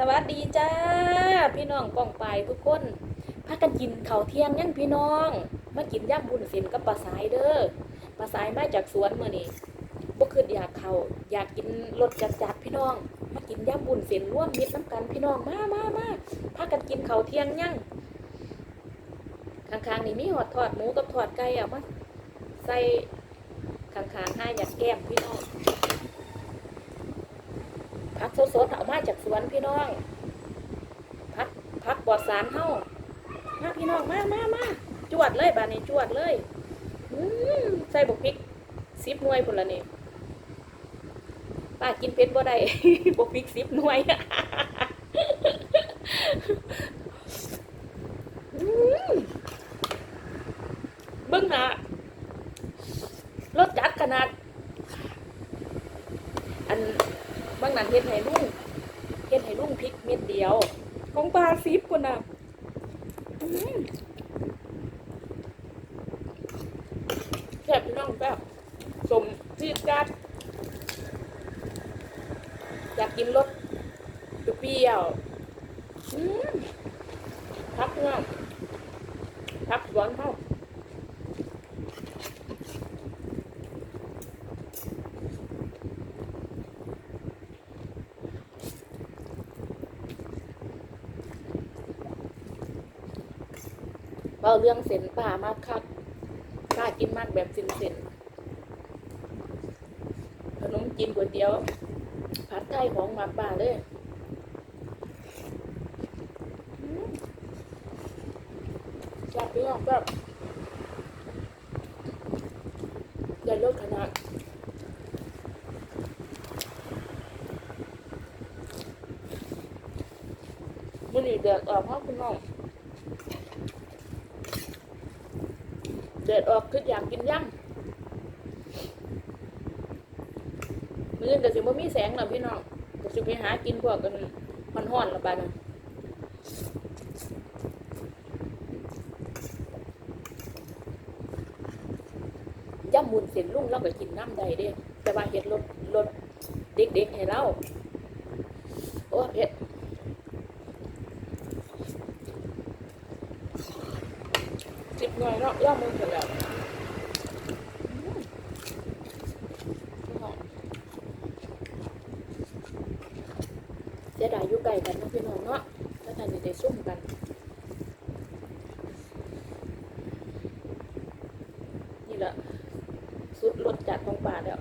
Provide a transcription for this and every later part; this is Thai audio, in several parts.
สวัสดีจ้า พี่น้องกองไปทุกคนพากันกินข้าวเที่ยงยังพี่น้องมากินย่างบุญเส้นกับปลาสายเด้อปลาสายมาจากสวนเมื้อนี้บ่คืออยากเข้าอยากกินรสจัดๆพี่น้อง มากินย่างบุญเส้นร่วมมิตรน้ำกันพี่น้องมามามาพากันกินข้าวเที่ยงยังข้างๆนี่มีหอดทอดหมูกับทอดไก่เอามาใส่ข้างๆให้อยากแก้มพี่น้อง ผักสดๆเอามาจากสวนพี่น้องผักผักปลอดสารเฮามาพี่น้องมามามาจวดเลยบานนี้จวดเลยอืมใส่บุกพริกซิบหน่วยพุ่นละนี่ป้ากินเพชรบ่ได้บุกพริกซิบหน่วย อืมเบิ่งหน้ารสจัดขนาด อัน บางนั้นเฮ็ดให้ลุงเฮ็ดให้ลุงพริกเม็ดเดียว ของปลาซิบคนน่ะอื้อแซ่บพี่น้องแซ่บสมที่จัดอยากกินรสเปรี้ยวๆอื้อพักพี่องพักสวนเขาเบาเรื่องเส้นป่ามากครับ กินมากแบบเส้นๆขนมจีนก๋วยเตี๋ยวผัดไทยของมาป่าเลยอื้อแซ่บพี่น้องแซ่บใหญ่รสขนาด มันนี่เดือดออกเพราะคุณน้องเดื ออกคืออยากกินย่ำมือแต่สิบ่มีแสงหรอพี่น้องก็สิไปหากินพวกกันมันห่อนๆละบานะย่ำมุนเส้นลุ่งเราก็กินน้ำใดเด้แต่ว่าเห็ดรสรสเด็กๆให้เราโอ้เผ็ดสิบหน่วยเนาะย่อมือเสร็จแล้วเสียดายอยู่ไกลกันนะพี่น้องเนาะถ้าท่านได้ซุ่มกันนี่แหละสุดรสจัดของป่าแล้ว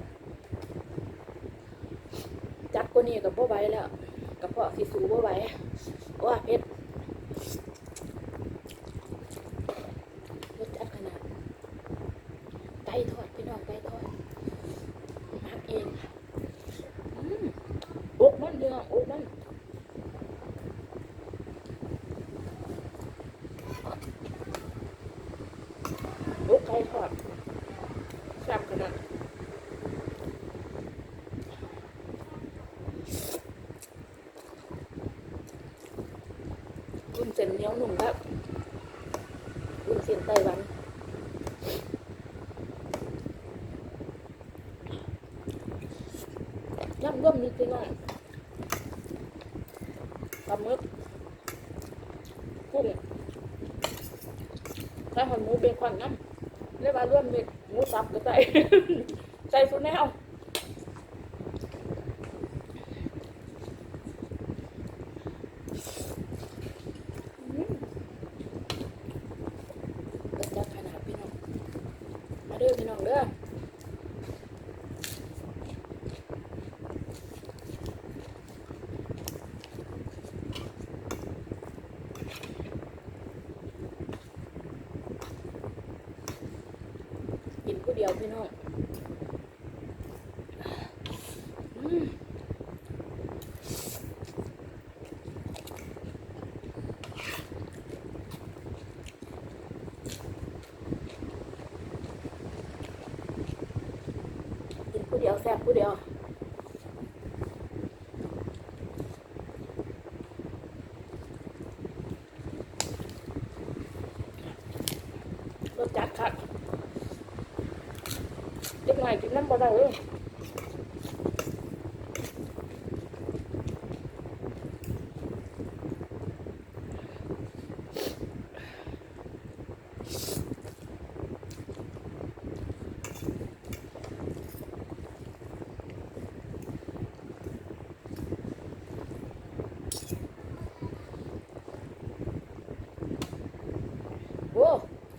จัดกว่านี้กับพ่ไหว้แล้วกับพ่อสิสูบ่ไหว้ว่าเพชรสจัดขนาดไก่ทอดพี่น้องไก่ทอดมักเองอืมอกมันพี่น้องอกมันอกไก่ทอดแซ่บขนาดรุ่นเส้นเหนียวหนุ่มครับรุ่นเส้นไต้หวัน ย่ำ ร่วมนิดพี่น้องปลาหมึกกุ้งใส่หอยหมูเบคอนน้ำเรียกว่าร่วมมิดหมูสับก็ใส่ ใส่สุดแนวอืมรสจัดขนาดพี่น้อง มาเด้อพี่น้องเด้อ กินผู้เดียว พี่น้องอืมกินผู้เดียวแซ่บผู้เดียว เด็กหน่อยกินน้ำบ่ได้เลย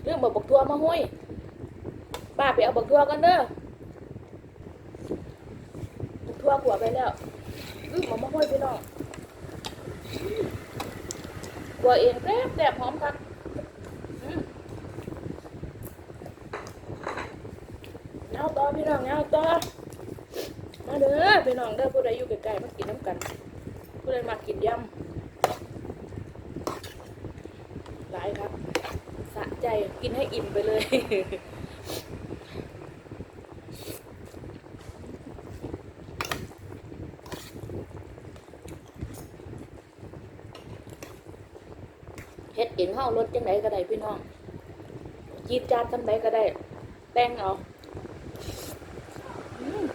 เรื่องบอกบักทัวมาห้อยป้าไปเอาบักทัวกันเด้อ แล้วอื้อหมอมาห้อยพี่น้องขัวเองแซ่บแซ่บหอมครับอืมเอาต่อพี่น้องเอาต่อมาเด้อพี่น้องเด้อผู้ใดอยู่ใกล้ๆมากินน้ำกัน ผู้ใดมากินยำหลายครับ สะใจกินให้อิ่มไปเลย เฮารถจังไดก็ได้พี่น้องจีบจาดจังไดก็ได้แต่งเอาอืม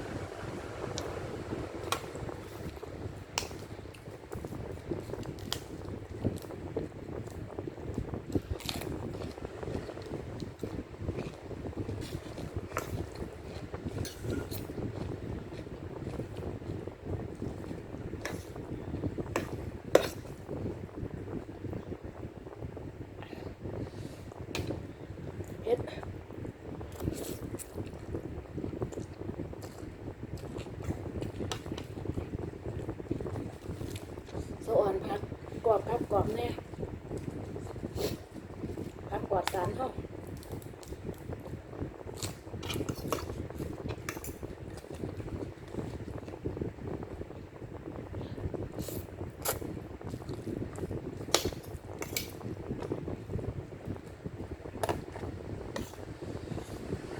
เฮ็ดสะอ่อนพักกรอบครับกรอบแน่พักกอดสารเฮา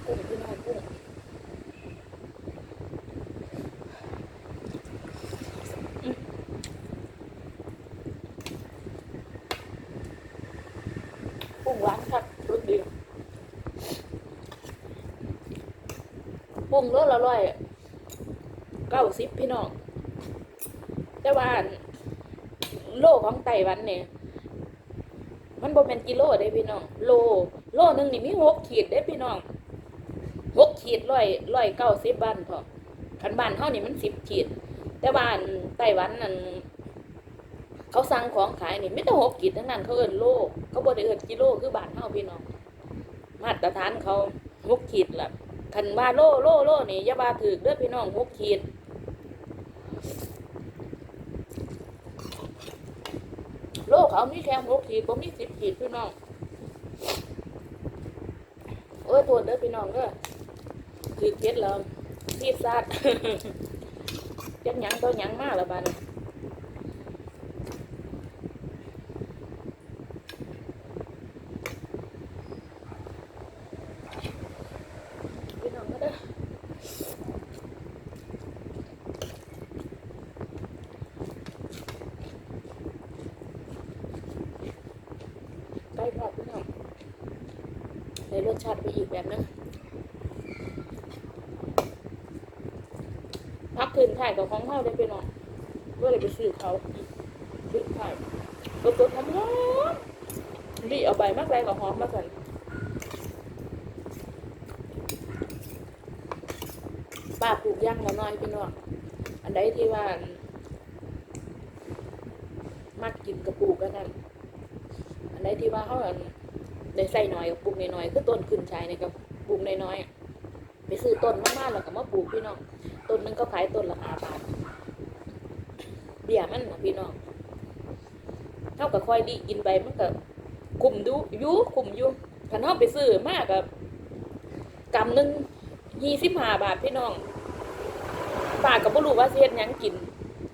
กุ้งพี่น้องกุ้งอืมกุ้งหวานครับรสดี กุ้งโลละร้อยเก้าสิบพี่น้องแต่ว่าโลของไต้หวันเนี่ยมันบ่เป็นกิโลเด้พี่น้อง โล โลหนึ่งนี่มีหกขีดเด้พี่น้องหกขีดร้อยร้อยเก้าสิบบ้านพอขันบ้านเท่านี่มันสิบขีด แต่บ้านไต้หวันนั่นเขาสั่งของขายนี่ไม่ต้องหกขีดทั้งนั้น เขาเอิ้นโล เขาบ่ได้เอินกิโลคือบ้านเฮาพี่น้อง มาตรฐานเขาหกขีดละ คันว่าโลโลโลนี่อย่าว่าถือเด้อพี่น้องหกขีดโลเขามีแค่หกขีดบ่มีสิบขีดพี่น้องโอ้ยโทษเด้อพี่น้องเด้อคือเคล็ดแล้วซีดซาดจักหยังตัวหยังมากละบัดนพี่น้องก็เด้อใกล้พอดพี่น้องในรสชาติไปอีกแบบนึง พักคืนถ่ายกับของเขาได้ไปนอนก็เลยไปซื้อเขาซื้อถ่ายตัวตัวทำร้อนดีเอาใบมากแรงกับหอมมาใส่ป้าปลูกย่างละน้อยพี่น้องอันใดที่ว่ามักกินกระปูกกันนั่นอันใดที่ว่าเขาได้ใส่หน่อยกับปลูกน้อยๆคือต้นขึ้นชายในกับปลูกน้อยๆอะไปซื้อต้นมากๆแล้วก็มาปลูกพี่น้อง ต้นนึงก็ขายต้นละห้าบาทเบี้ยมันนะพี่น้องเท่ากับคอยดีกินไปมันก็คุมดูยูคุมยู่คันเท่าไปซื้อมากกับกำหนึ่งยี่สิบห้าบาทพี่น้องป้าก็บ่รู้ว่าเฮ็ดยังกิน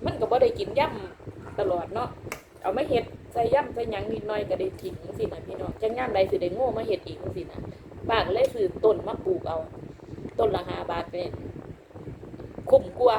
มันก็บ่ได้กินย่ำตลอดเนาะเอาไมาเฮ็ดใส่ย่ำใส่ยังนิดหน่อยก็ได้ทิ้งจังซี่นะพี่น้องจังงามใดสิได้โง่มาเฮ็ดอีกจังซี่นะป้าก็เลยซื้อต้นมาปลูกเอา ต้นละห้าบาทเนี่ ยคุ้มกว่า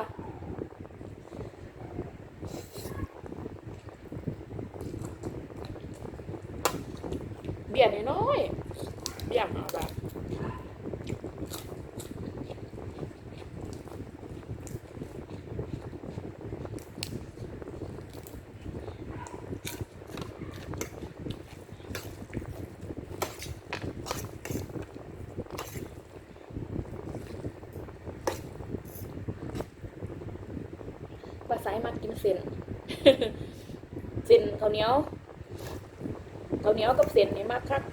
เส้นเส้นข้าวเหนียวข้าวเหนียวกับเส้นนี่มากครับ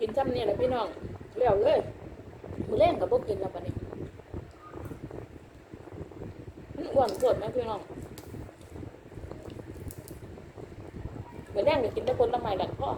กินจำเนี่ยนะพี่น้องเลี้ยวเลย แรงกับพวกกินแล้วปะเนี่ยมันอ้วนสดไหมพี่น้องเหมือนแรงกับกินแต่ผลไม้แหละพ่อ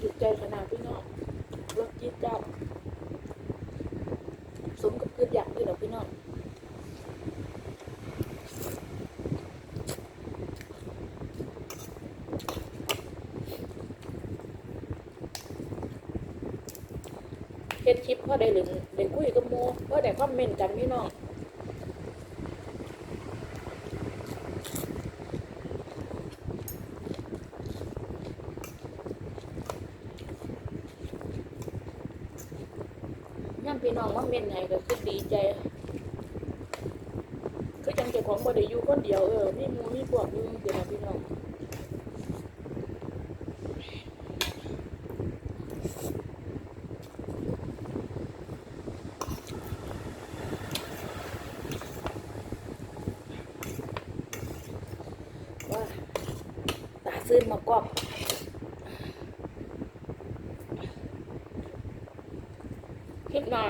จิตใจขนาดพี่น้องรสจี๊ดจ้าดสมกับเพื่อนอยากด้วยเหรอพี่น้อง เฮ็ดคลิปพอได้เล่นได้คุยกับโมพอได้คอมเมนต์กันพี่น้องย่ำพี่น้องมาเม่นให้ก็คือดีใจคือจังเจ้าของบ่ได้อยู่คนเดียวเออมีหมู่มีพวกอยู่จังซี่นะพี่น้อง ว่าตา ซื้นมากรอบคิดมา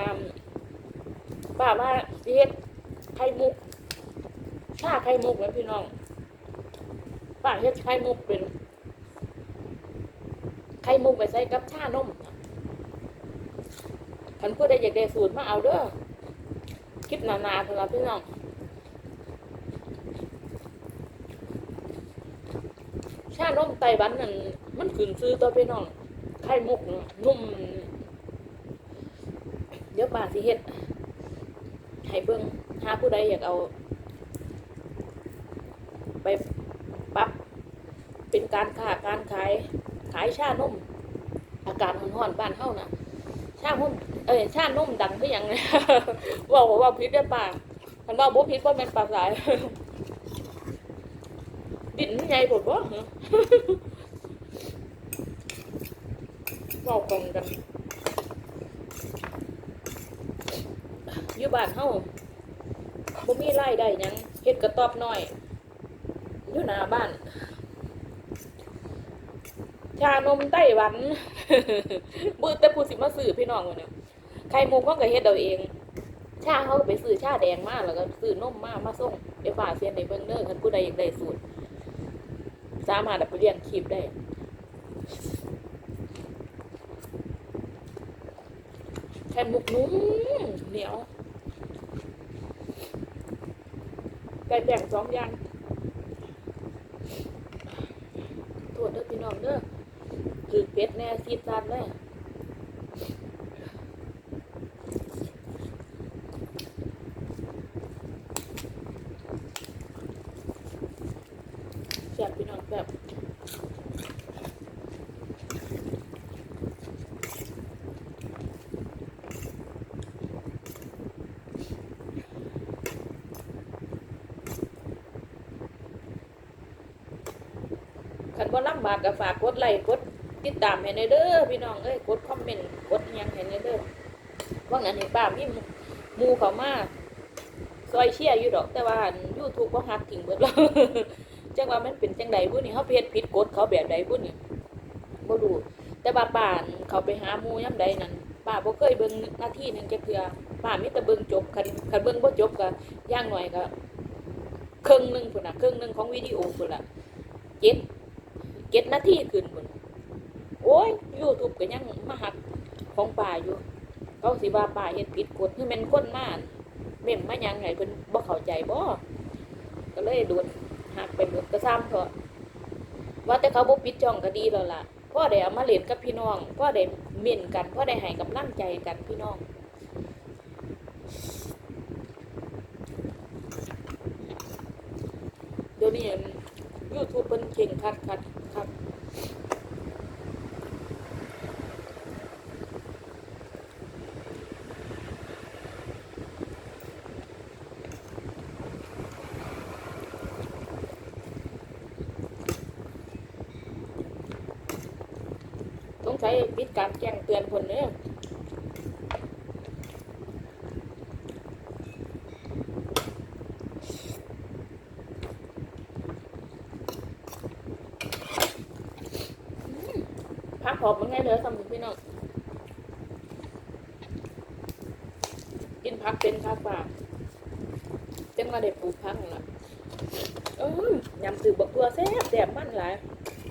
ป้าว่าเฮ็ดไข่มุกชาไข่มุกแล้พี่น้องป้าเฮ็ดไข่มุกเป็นไข่มุกไปใส่กับชานมคันผู้ใดอยากได้สูตรมาเอาเด้อคลิปหนาๆสำหรับพี่น้อง ชานมไต้หวันนั่นมันขึ้นซื้อตัวพี่น้องไข่มุกนุ่มเดี๋ยวป้าสิเฮ็ดให้เบิ่งหาผู้ใดอยากเอา ไปปรับเป็นการค้าการขายขายชานมอากาศร้อนๆบ้านเฮาน่ะชานมเอ้ยชานมดังคือหยังเนี่ยเว่าว่าผิดได้ป้าคันว่าบ่ผิดบ่แม่นปลาสาย ดินมันใหญ่ปวดบ่ฮะ เว้ากองกันอยู่บ้านเฮาบ่มีรายได้หยังเฮ็ดกระต๊อบน้อย อยู่หน้าบ้าน ชานมไต้หวันบืแต่ผู้สิมาซื้อพี่น้องวะเนี่ยไข่มุกเขาก็เฮ็ดเอาเอง ชาเขาไปซื้อชาแดงมาแล้วก็ซื้อนมมามาส่งเดี๋ยวฝากเซียนในเบิ่งเด้อคันผู้ใดอยากได้สูตร สามารถไปเรียนคลิปได้แค่มุกนุ่มเหนียวไก่แบ่งสองอย่างโทษเด้อพี่น้องเด้อคือเป็ดแน่ซีดซาดเลยแซ่บพี่น้องแซ่บ คันบ่ลำบากก็ฝากกด ไลค์กดติดตามให้ในเด้อพี่น้องเอ้ยกดคอมเมนต์กดยังให้ในเด้อว่างั้นนี่ป้ามีหมู่เขามาซอยเชียร์อยู่ดอก แต่ว่า YouTube บ่ฮักทิ้งเบิดแล้วจังว่ามันเป็นจังใดบุนี่เฮาเฮ็ดผิดกฎเขาแบบใดบุนี่บ่รู้แต่ว่าป้านเขาไปหามูยามใดนั่นป้าบ่เคยเบิ่งนาทีหนึงจักเทื่อป้ามีแต่เบิ่งจบคันคันเบิ่งบ่จบก็อย่างน้อยก็ครึ่งหนึงพุ่นน่ะครึ่งหนึงของวิดีโอพุ่นล่ะเจ็ด เจ็ดนาทีขึ้นพุ่นโอ้ยยูทูบก็ยังมาหักของป่าอยู่ เขาสิว่าป่าเฮ็ดผิดกฎคือม่นคนมาเม่มมายังไงเพิ่นบ่เข้าใจบ่ก็เลยโดนหักไปหมดก็ซ้ำเถอะว่าแต่เขาบ่ปิดช่องก็ดีแล้วล่ะพ่อได้เอามาเล่นกับพี่น้องพ่อได้เม่นกันพ่อได้ให้กำลังใจกันพี่น้องเดี๋ยวนี้ยูทูบเพิ่นเก่งคัดคัด คัดต้องใช้วิดการแจ้งเตือนคนเนี่ย พักห อมมันไงเลือสำหรับพี่น้องกินพักเป็นข้าวปลาจังมาได้ปลูกพักล่ะเอ้ยยำสืบบักตัวแซ่บแซ่บมันหลาย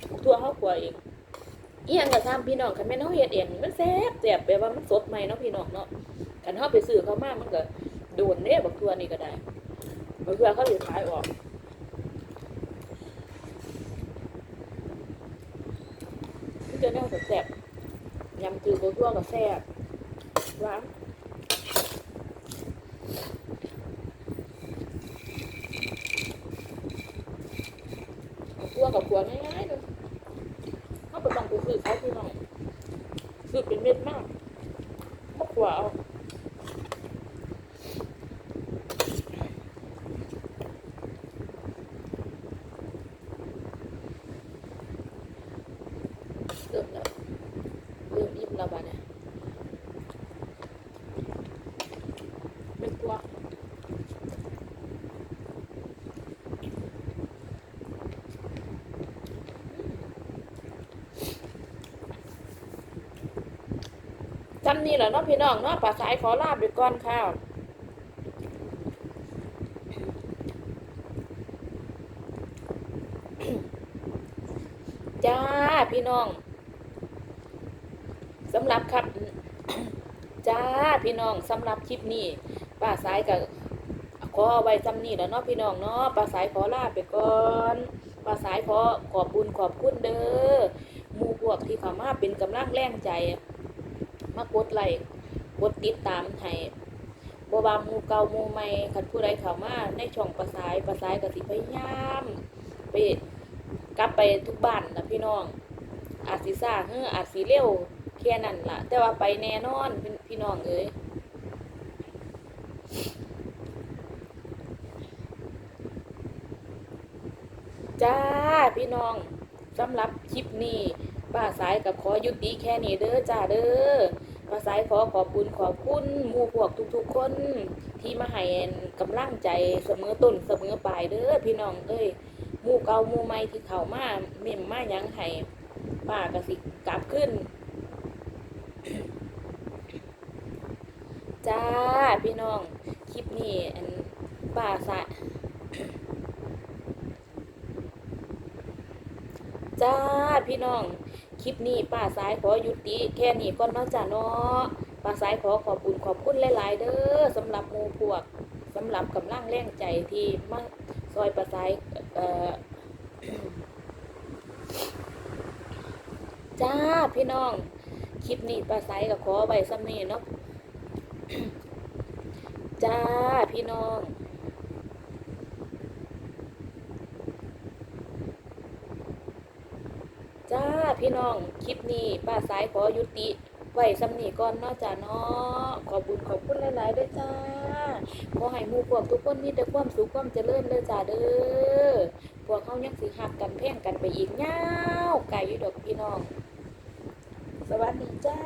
บักตัวเขากลัวเองอียังก็ตามพี่น้องคันแม่นเฮาเฮ็ดเองมันแซ่บแซ่บแปลว่ามันสดใหม่เนาะพี่น้องเนาะคันเฮาไปซื้อเขามากมันก็โดนเด้บักตัวนี่ก็ได้บักตัวเขาสิขายออก มันจะแนวแซ่บยำจืดตัวทั่วกับแซ่บหวานเอาทั่วกับขัวง่ายๆเลยเขาไปต้องไปซื้อเขาพี่น้องซื้อเป็นเม็ดมากมากกว่าเอาเริ่มแล้วเริ่มอิ่มแล้วบ้าเนี่ยเม็ดตัวจำนี่แหละเนาะพี่น้องเนาะป่าสายขอลาบไปก่อนข้าวจ้าพี่น้องสำหรับครับจ้าพี่น้องสำหรับคลิปนี้ป้าสายกับขอเอาไว้จำนี่แหล้วเนาะพี่น้องเนาะป้าสายขอลาไปก่อนป้าสายขอขอบบุญขอบคุณเด้อมูพวกที่เขามาเป็นกำลังแรงใจ มากดไลค์กดติดตามให้บวามูเก่ามูใหม่คันผู้ใดเข้ามาในช่องป้าสายป้าสายก็สิพยายามไปกลับไปทุกบ้านนะพี่น้อง อาจสิซ่าเฮ้ออาจสิเร็วแค่นั้นล่ะ แต่ว่าไปแน่นอนพี่พี่น้องเอ้ยจ้าพี่น้องสำหรับคลิปนี้ ป้าสายกับขอยุติแค่นี้เด้อจ้าเด้อป้าสายขอขอบคุณขอบคุณหมู่พวกทุกๆคน ที่มาให้กำลังใจเสมอต้นเสมอปลายเด้อพี่น้องเอ้ยหมู่เก่าหมู่ใหม่ที่เข้ามาเม่มมายังให้ป้าก็สิกลับขึ้นจ้าพี่น้องคลิปนี้อันป้าสะจ้าพี่น้อง คลิปนี้ป้าสายขอยุติแค่นี้ก่อนเนาะจ้าเนาะป้าสายขอขอบคุณขอบคุณหลาย ๆ เด้อสำหรับหมู่พวกสำหรับกำลังแรงใจที่มาซอยป้าสายเอ่อจ้าพี่น้อง คลิปนี้ป้าไซกับขอไว้ซ้ำนี้เนาะจ้าพี่น้อง จ้า พี่น้อง คลิปนี้ป้าสายขอยุติ ไว้ซ้ำนี้ก่อนนอกจาเนาะขอบุญขอบคุณหลายๆด้วยจ้า ขอให้หมู่พวกทุกคนมีแต่ความสุขความเจริญเลยจ้าเด้อ พวกเขายังสิหักกันแพ่งกันไปอีกยาไกลยุดอกพี่น้อง สวัสดีจ้า